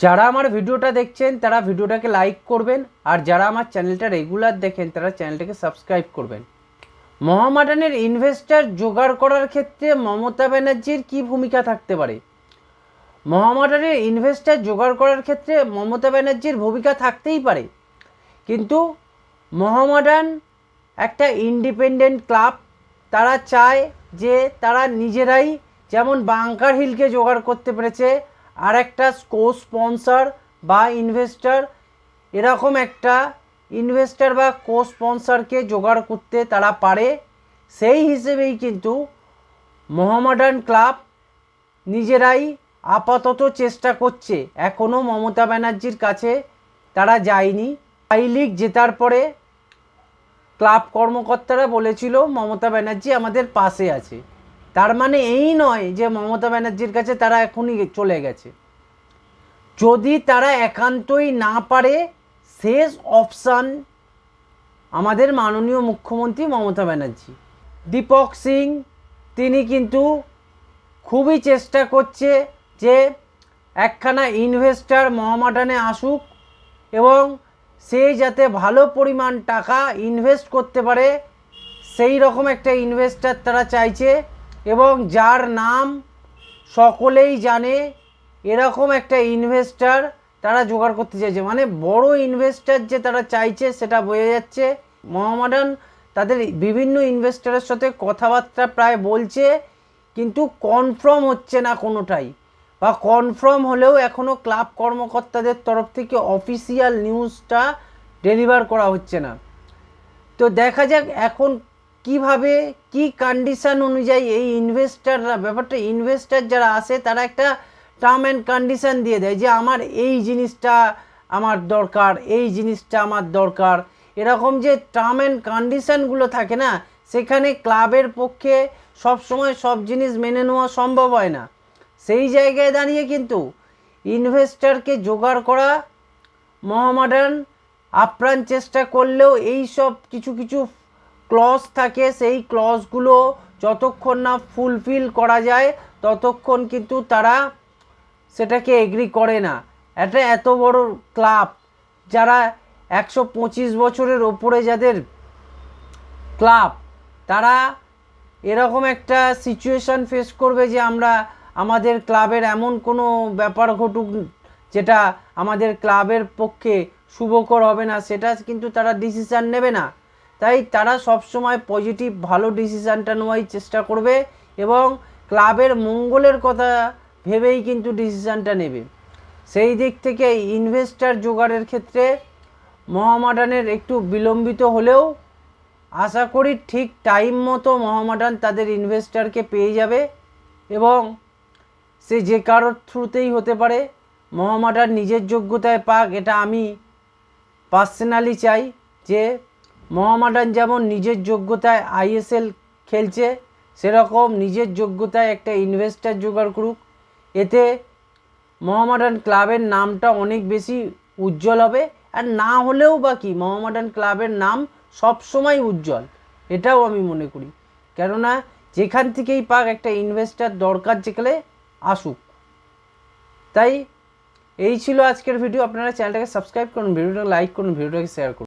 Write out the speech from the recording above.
যারা আমার ভিডিওটা দেখছেন, তারা ভিডিওটাকে লাইক করবেন, আর যারা আমার চ্যানেলটা রেগুলার দেখেন, তারা চ্যানেলটাকে সাবস্ক্রাইব করবেন। মহামাডানের ইনভেস্টার জোগাড় করার ক্ষেত্রে মমতা ব্যানার্জির কী ভূমিকা থাকতে পারে? মহামাডানের ইনভেস্টার জোগাড় করার ক্ষেত্রে মমতা ব্যানার্জির ভূমিকা থাকতেই পারে। কিন্তু মহামাডান একটা ইন্ডিপেন্ডেন্ট ক্লাব তারা চায় যে তারা নিজেরাই যেমন বাংকার হিলকে জোগাড় করতে পেরেছে আর একটা কো স্পন্সর বা ইনভেস্টর এরকম একটা ইনভেস্টর বা কো স্পন্সরকে জোগাড় করতে তারা পারে, সেই হিসেবেই কিন্তু মোহামেডান ক্লাব নিজেরাই আপাতত চেষ্টা করছে। এখনও মমতা ব্যানার্জির কাছে তারা যায়নি। আই লিগ জেতার পরে ক্লাব কর্মকর্তারা বলেছিল, মমতা ব্যানার্জি আমাদের পাশে আছে। তার মানে এই নয় যে মমতা ব্যানার্জির কাছে তারা এখনই চলে গেছে। যদি তারা একান্তই না পারে, শেষ অপশান আমাদের মাননীয় মুখ্যমন্ত্রী মমতা ব্যানার্জি। দীপক সিং, তিনি কিন্তু খুবই চেষ্টা করছে যে একখানা ইনভেস্টার মহামাডানে আসুক এবং সে যাতে ভালো পরিমাণ টাকা ইনভেস্ট করতে পারে, সেই রকম একটা ইনভেস্টার তারা চাইছে। এবং যার নাম সকলেই জানে, এরকম একটা ইনভেস্টার তারা জোগাড় করতে চাইছে। মানে বড় ইনভেস্টার যে তারা চাইছে, সেটা বোঝা যাচ্ছে। মোহামেডান তাদের বিভিন্ন ইনভেস্টারের সাথে কথাবার্তা প্রায় বলছে, কিন্তু কনফার্ম হচ্ছে না কোনোটাই। বা কনফার্ম হলেও এখনও ক্লাব কর্মকর্তাদের তরফ থেকে অফিসিয়াল নিউজটা ডেলিভার করা হচ্ছে না। তো দেখা যাক এখন কীভাবে, কি কন্ডিশন অনুযায়ী এই ইনভেস্টাররা ব্যাপারটা ইনভেস্টার যারা আসে, তারা একটা টার্ম অ্যান্ড কন্ডিশন দিয়ে দেয় যে আমার এই জিনিসটা আমার দরকার, এই জিনিসটা আমার দরকার। এরকম যে টার্ম অ্যান্ড কন্ডিশনগুলো থাকে না, সেখানে ক্লাবের পক্ষে সব সময় সব জিনিস মেনে নেওয়া সম্ভব হয় না। সেই জায়গায় দাঁড়িয়ে কিন্তু ইনভেস্টারকে জোগাড় করা মহামাডান আপ্রাণ চেষ্টা করলেও এই সব কিছু কিছু ক্লজ থাকে, সেই ক্লজগুলো যতক্ষণ না ফুলফিল করা যায়, ততক্ষণ কিন্তু তারা সেটাকে এগ্রি করে না। একটা এত বড় ক্লাব যারা একশো পঁচিশ বছরের ওপরে যাদের ক্লাব তারা এরকম একটা সিচুয়েশান ফেস করবে যে আমরা আমাদের ক্লাবের এমন কোনো ব্যাপার ঘটুক যেটা আমাদের ক্লাবের পক্ষে শুভকর হবে না, সেটা কিন্তু তারা ডিসিশান নেবে না। তাই তারা সবসময় পজিটিভ ভালো ডিসিশানটা নেওয়াই চেষ্টা করবে এবং ক্লাবের মঙ্গলের কথা ভেবেই কিন্তু ডিসিশানটা নেবে। সেই দিক থেকে ইনভেস্টার জোগাড়ের ক্ষেত্রে মহামাডানের একটু বিলম্বিত হলেও আশা করি ঠিক টাইম মতো মহামাডান তাদের ইনভেস্টারকে পেয়ে যাবে এবং সে যে কারোর থ্রুতেই হতে পারে। মহামাডান নিজের যোগ্যতায় পাক, এটা আমি পার্সোনালি চাই যে মহামাডান যেমন নিজের যোগ্যতায় আইএসএল খেলছে, সেরকম নিজের যোগ্যতায় একটা ইনভেস্টার জোগাড় করুক। এতে মহামাডান ক্লাবের নামটা অনেক বেশি উজ্জ্বল হবে। আর না হলেও বা কি, মহামাডান ক্লাবের নাম সবসময় উজ্জ্বল, এটাও আমি মনে করি। কেননা যেখান থেকেই পাক একটা ইনভেস্টার দরকার যেখানে আসুক। তাই এই ছিল আজকের ভিডিও আপনারা চ্যানেলটাকে সাবস্ক্রাইব করুন ভিডিওটাকে লাইক করুন ভিডিওটাকে শেয়ার করুন।